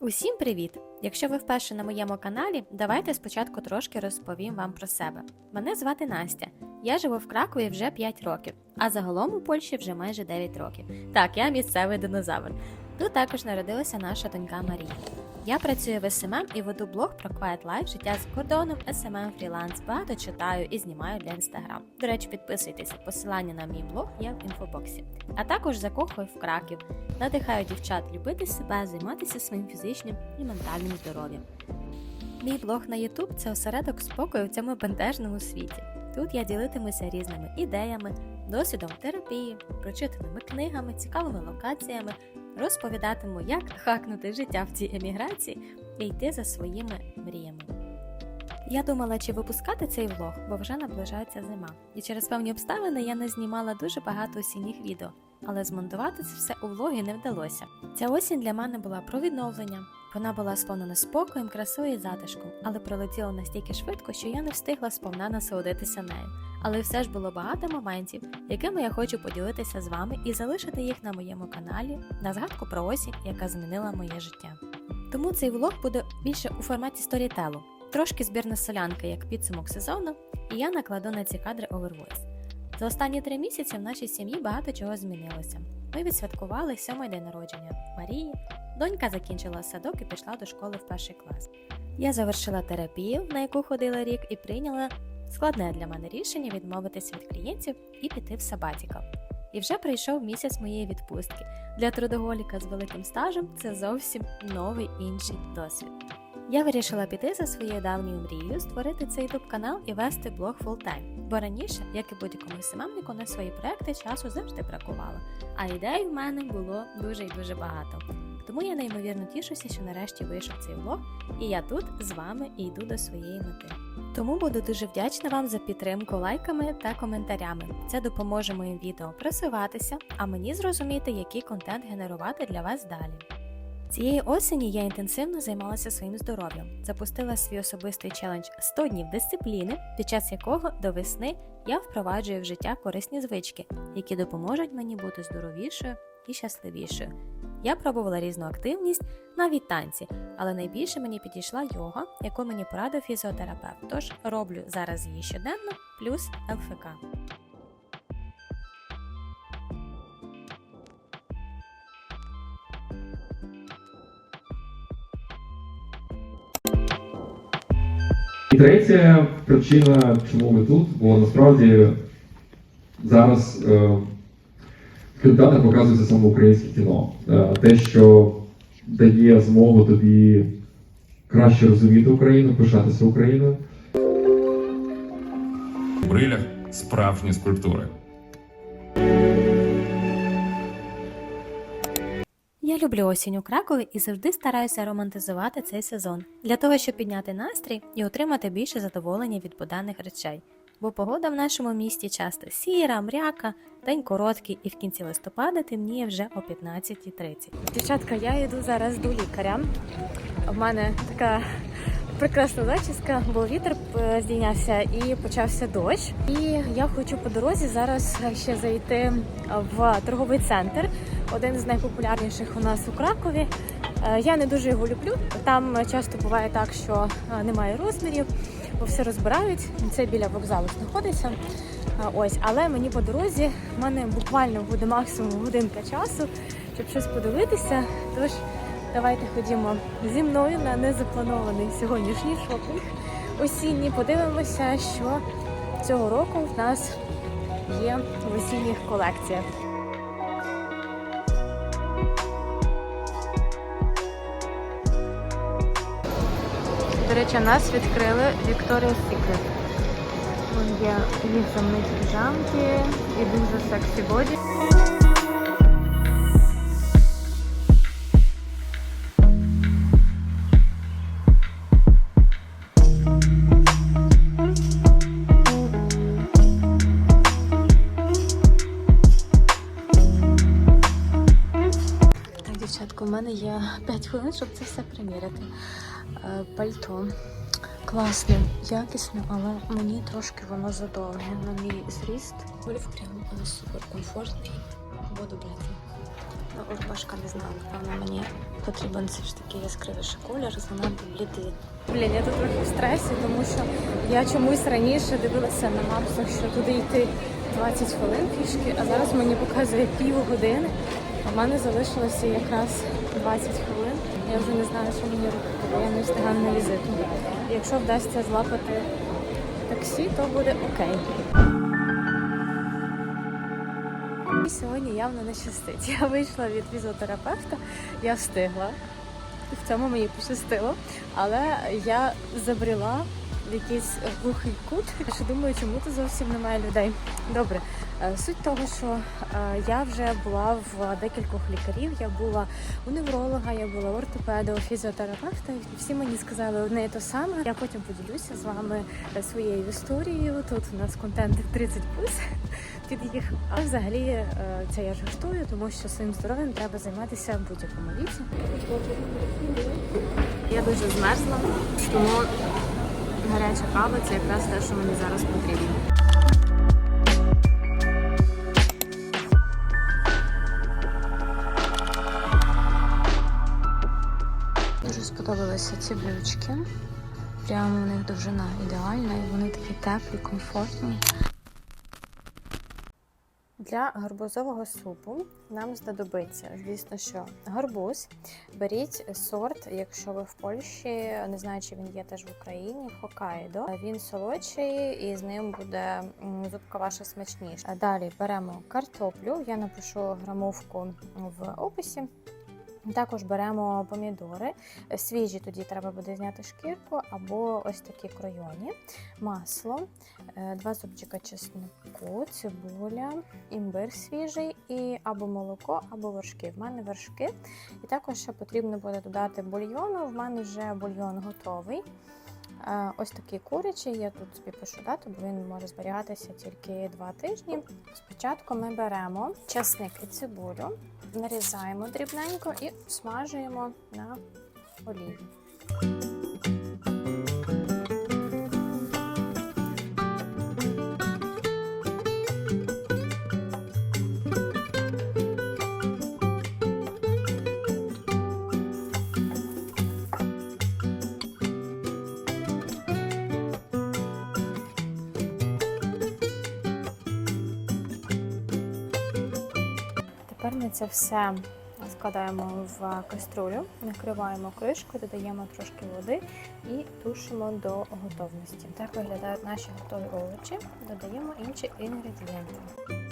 Усім привіт! Якщо ви вперше на моєму каналі, давайте спочатку трошки розповім вам про себе. Мене звати Настя. Я живу в Кракові вже 5 років, а загалом у Польщі вже майже 9 років. Так, я місцевий динозавр. Тут також народилася наша донька Марія. Я працюю в СММ і веду блог про Quiet Life, життя з кордоном, SMM, фріланс, багато читаю і знімаю для інстаграм. До речі, підписуйтесь, посилання на мій блог є в інфобоксі. А також закохую в краків, надихаю дівчат любити себе, займатися своїм фізичним і ментальним здоров'ям. Мій блог на YouTube – це осередок спокою в цьому бентежному світі. Тут я ділитимуся різними ідеями, досвідом терапії, прочитаними книгами, цікавими локаціями, розповідатиму, як хакнути життя в цій еміграції і йти за своїми мріями. Я думала, чи випускати цей влог, бо вже наближається зима, і через певні обставини я не знімала дуже багато осінніх відео, але змонтувати це все у влогі не вдалося. Ця осінь для мене була про відновлення. Вона була сповнена спокоєм, красою і затишком, але пролетіла настільки швидко, що я не встигла сповна насолодитися нею. Але все ж було багато моментів, якими я хочу поділитися з вами і залишити їх на моєму каналі на згадку про осінь, яка змінила моє життя. Тому цей влог буде більше у форматі сторітелу, трошки збірна солянка, як підсумок сезону, і я накладу на ці кадри овервойс. За останні три місяці в нашій сім'ї багато чого змінилося. Ми відсвяткували сьомий день народження Марії. Донька закінчила садок і пішла до школи в перший клас. Я завершила терапію, на яку ходила рік, і прийняла складне для мене рішення відмовитися від клієнтів і піти в сабатікал. І вже прийшов місяць моєї відпустки. Для трудоголіка з великим стажем це зовсім новий інший досвід. Я вирішила піти за своєю давньою мрією, створити цей youtube канал і вести блог фултайм. Бо раніше, як і будь-якому СММнику, на свої проекти часу завжди бракувало, а ідей в мене було дуже і дуже багато. Тому я неймовірно тішуся, що нарешті вийшов цей влог, і я тут з вами і йду до своєї мети. Тому буду дуже вдячна вам за підтримку лайками та коментарями. Це допоможе моїм відео просуватися, а мені зрозуміти, який контент генерувати для вас далі. Цієї осені я інтенсивно займалася своїм здоров'ям, запустила свій особистий челендж 100 днів дисципліни, під час якого до весни я впроваджую в життя корисні звички, які допоможуть мені бути здоровішою і щасливішою. Я пробувала різну активність, навіть танці, але найбільше мені підійшла йога, яку мені порадив фізіотерапевт. Тож роблю зараз її щоденно, плюс ЛФК. І третя причина, чому ми тут, бо насправді зараз е, кандидатах показується саме українське кіно. Е, те, що дає змогу тобі краще розуміти Україну, пишатися Україною. У брилях справжні скульптури. Я люблю осінь у Кракові і завжди стараюся романтизувати цей сезон для того, щоб підняти настрій і отримати більше задоволення від буденних речей. Бо погода в нашому місті часто сіра, мряка, день короткий, і в кінці листопада темніє вже о 15.30. Дівчатка, я йду зараз до лікаря. У мене така прекрасна зачіска, бо вітер е, здійнявся і почався дощ. І я хочу по дорозі зараз ще зайти в торговий центр, один з найпопулярніших у нас у Кракові. Е, Я не дуже його люблю. Там часто буває так, що е, немає розмірів, бо все розбирають. Це біля вокзалу знаходиться. Ось, але мені по дорозі в мене буквально буде максимум годинка часу, щоб щось подивитися. Тож давайте ходімо зі мною на незапланований сьогоднішній шопінг осінній. Подивимося, що цього року в нас є в осінніх колекціях. До речі, нас відкрили Victoria's Secret. Вон є їх піжамки і дуже сексі боді. Дівчатка, у мене є 5 хвилин, щоб це все приміряти. Е, Пальто класне, якісне, але мені трошки воно задовге на мій зріст. Ольф прям е, супер комфортний. Буду брати. чесно, Урбашка не знала. Напевно, мені потрібен все ж таки яскравіший колір, занадто блідий. Блін, я тут трохи в стресі, тому що я чомусь раніше дивилася на мапсах, що туди йти 20 хвилин пішки, а зараз мені показує півгодини. А в мене залишилося якраз 20 хвилин. Я вже не знаю, що мені робити, бо я не встигаю на візиту. Якщо вдасться злапати таксі, то буде окей. І сьогодні явно не щастить. Я вийшла від фізіотерапевта, я встигла. В цьому мені пощастило. Але я забрела в якийсь глухий кут. Ще думаю, чому тут зовсім немає людей. Добре, суть того, що е, я вже була в декількох лікарів. Я була у невролога, я була ортопеда, у фізіотерапевта. Всі мені сказали одне і те саме. Я потім поділюся з вами е, своєю історією. Тут у нас контент 30 під їх. А взагалі е, це я жартую, тому що своїм здоров'ям треба займатися в будь-якому віці. Я дуже змерзла, тому гаряча кава це якраз те, що мені зараз потрібно. Сподобалися ці брючки. Прямо у них довжина ідеальна, і вони такі теплі, комфортні. Для гарбузового супу нам знадобиться, звісно, що гарбуз. Беріть сорт, якщо ви в Польщі, не знаю, чи він є теж в Україні, Хокайдо. Він солодший і з ним буде зубка ваша смачніша. Далі беремо картоплю. Я напишу грамовку в описі. Також беремо помідори. Свіжі тоді треба буде зняти шкірку або ось такі кройоні, масло, е, два зубчика чеснику, цибуля, імбир свіжий і або молоко, або вершки. В мене вершки. І також ще потрібно буде додати бульйону. В мене вже бульйон готовий. Е, Ось такий курячий, я тут собі пишу дату, бо він може зберігатися тільки два тижні. Спочатку ми беремо часник і цибулю, нарізаємо дрібненько і смажуємо на олії. Тепер ми це все складаємо в каструлю, накриваємо кришкою, додаємо трошки води і тушимо до готовності. Так виглядають наші готові овочі. Додаємо інші інгредієнти.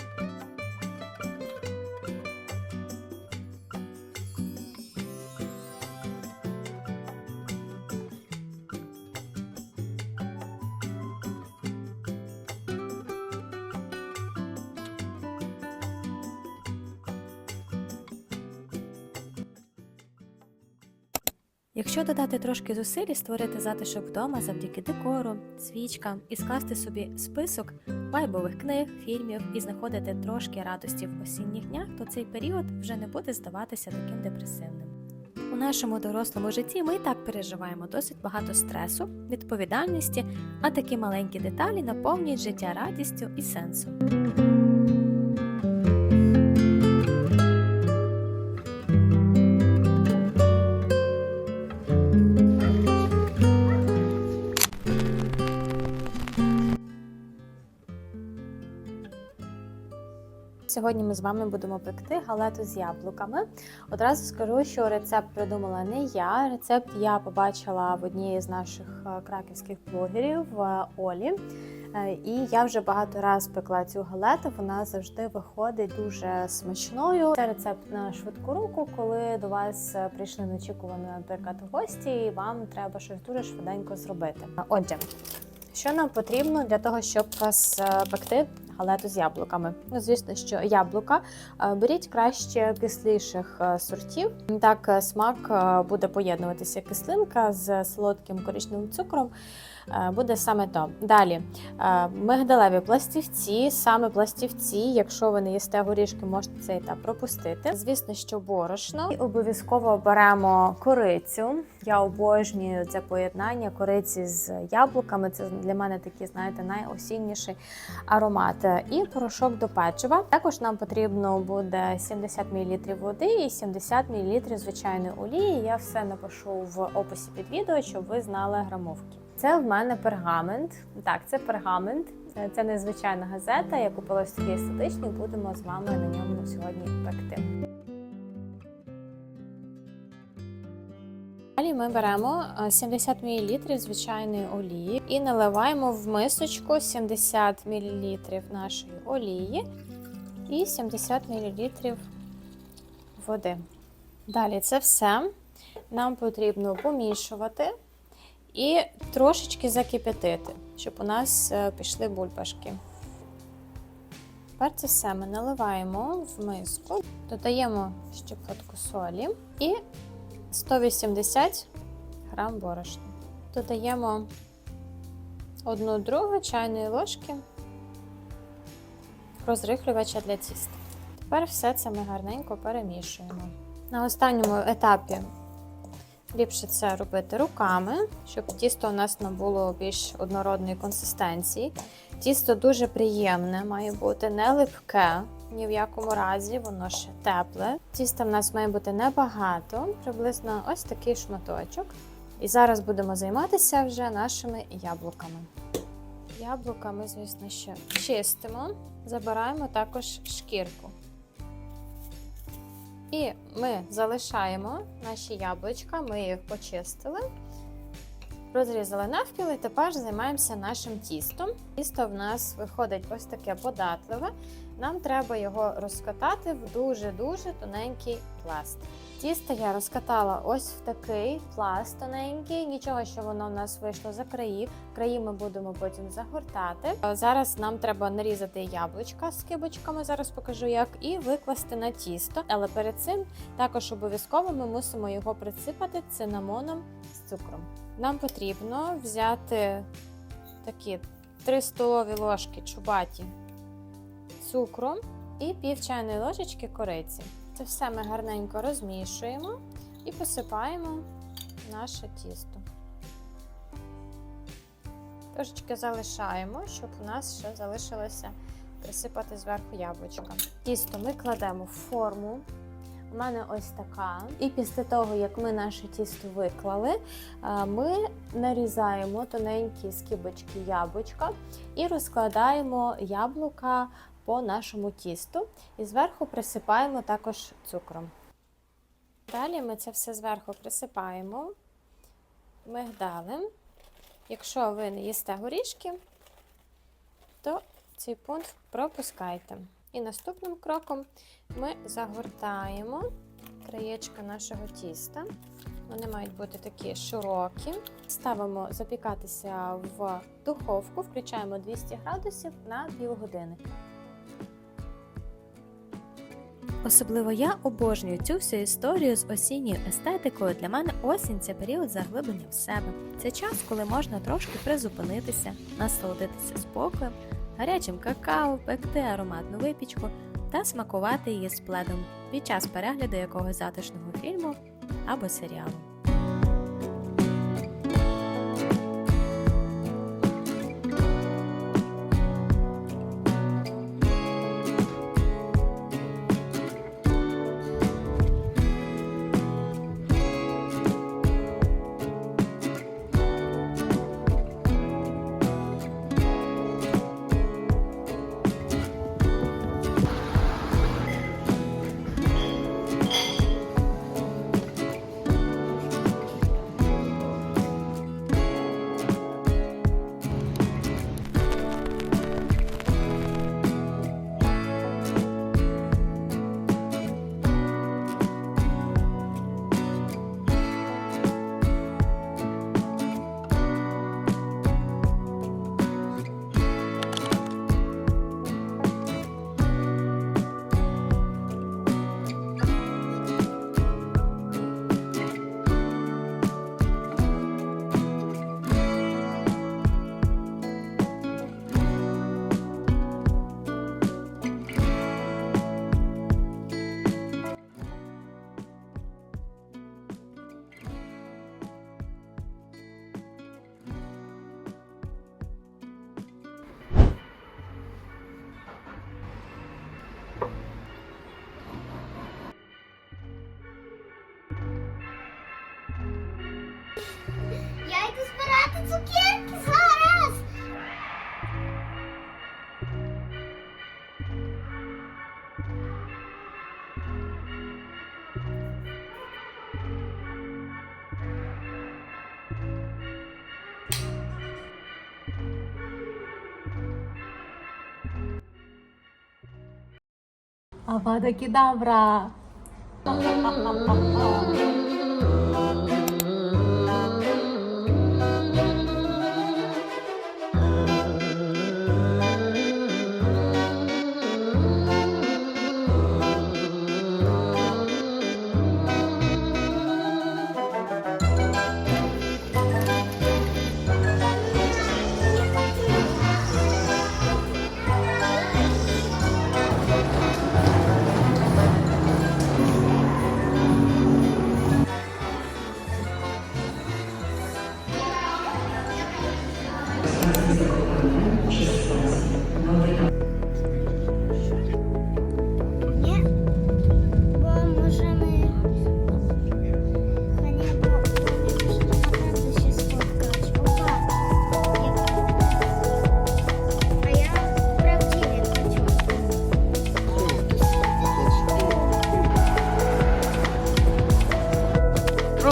Якщо додати трошки зусиль і створити затишок вдома завдяки декору, свічкам і скласти собі список вайбових книг, фільмів і знаходити трошки радості в осінніх днях, то цей період вже не буде здаватися таким депресивним. У нашому дорослому житті ми і так переживаємо досить багато стресу, відповідальності, а такі маленькі деталі наповнюють життя радістю і сенсом. Сьогодні ми з вами будемо пекти галету з яблуками. Одразу скажу, що рецепт придумала не я. Рецепт я побачила в одній з наших е, краківських блогерів е, Олі. Е, І я вже багато раз пекла цю галету. Вона завжди виходить дуже смачною. Це рецепт на швидку руку, коли до вас прийшли неочікувано, наприклад, гості, і вам треба щось дуже швиденько зробити. Отже, що нам потрібно для того, щоб вас пекти галету з яблуками? Ну, звісно, що яблука Е, беріть краще кисліших е, сортів. Так е, смак буде поєднуватися кислинка з солодким коричневим цукром. Е, буде саме то. Далі е, мигдалеві пластівці, саме пластівці. Якщо ви не їсте горішки, можете цей етап пропустити. Звісно, що борошно. І обов'язково беремо корицю. Я обожнюю це поєднання кориці з яблуками. Це для мене такі, знаєте, найосінніший аромат. І порошок до печива. Також нам потрібно буде 70 мл води і 70 мл звичайної олії. Я все напишу в описі під відео, щоб ви знали грамовки. Це в мене пергамент. Так, це пергамент. Е, Це незвичайна газета. Я купила ось такий естетичний. Будемо з вами на ньому сьогодні пекти. Далі ми беремо е, 70 мл звичайної олії і наливаємо в мисочку 70 мл нашої олії і 70 мл води. Далі це все нам потрібно помішувати і трошечки закип'ятити, щоб у нас е, пішли бульбашки. Тепер це все ми наливаємо в миску, додаємо щепотку солі і 180 грам борошна. Додаємо одну другу чайної ложки розрихлювача для тіста. Тепер все це ми гарненько перемішуємо. На останньому етапі ліпше це робити руками, щоб тісто у нас набуло більш однородної консистенції. Тісто дуже приємне, має бути не липке, ні в якому разі, воно ще тепле. Тіста в нас має бути небагато, приблизно ось такий шматочок. І зараз будемо займатися вже нашими яблуками. Яблука ми, звісно, ще чистимо, забираємо також шкірку. І ми залишаємо наші яблучка, ми їх почистили, розрізали навпіл і тепер займаємося нашим тістом. Тісто в нас виходить ось таке податливе. Нам треба його розкатати в дуже-дуже тоненький пласт. Тісто я розкатала ось в такий пласт тоненький, нічого, що воно в нас вийшло за краї. Краї ми будемо потім загортати. Зараз нам треба нарізати яблучка з кибочками, зараз покажу як, і викласти на тісто. Але перед цим також обов'язково ми мусимо його присипати цинамоном з цукром. Нам потрібно взяти такі 3 столові ложки чубаті цукру і пів чайної ложечки кориці. Це все ми гарненько розмішуємо і посипаємо наше тісто. Трошечки залишаємо, щоб у нас ще залишилося присипати зверху яблучка. Тісто ми кладемо в форму. У мене ось така. І після того, як ми наше тісто виклали, е, ми нарізаємо тоненькі скибочки яблучка і розкладаємо яблука по нашому тісту і зверху присипаємо також цукром. Далі ми це все зверху присипаємо мигдалем. Якщо ви не їсте горішки, то цей пункт пропускайте. І наступним кроком ми загортаємо краєчка нашого тіста. Вони мають бути такі широкі. Ставимо запікатися в духовку, включаємо 200 градусів на півгодини. Особливо я обожнюю цю всю історію з осінньою естетикою. Для мене осінь це період заглиблення в себе. Це час, коли можна трошки призупинитися, насолодитися спокоєм, гарячим какао, пекти ароматну випічку та смакувати її з пледом під час перегляду якогось затишного фільму або серіалу. Я йду збирати цукерки зараз. Авада кедавра.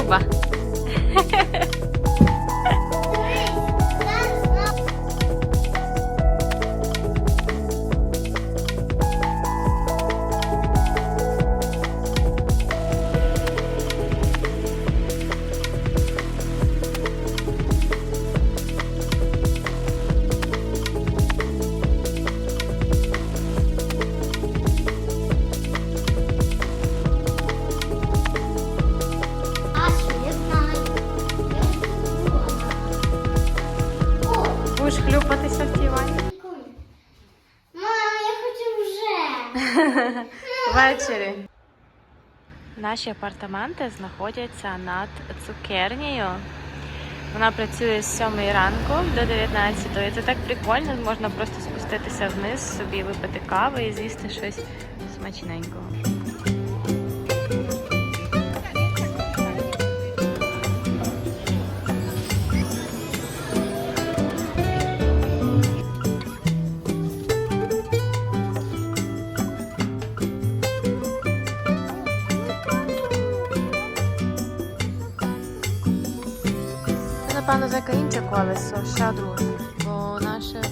Próba. Будеш хлюпатися в цій ванні? Мама, я хочу вже. Ввечері. Наші апартаменти знаходяться над цукернею. Вона працює з 7 ранку до 19. Це так прикольно, можна просто спуститися вниз, собі випити кави і з'їсти щось смачненького. Напевно, за інше колесо, ще друге. Бо наше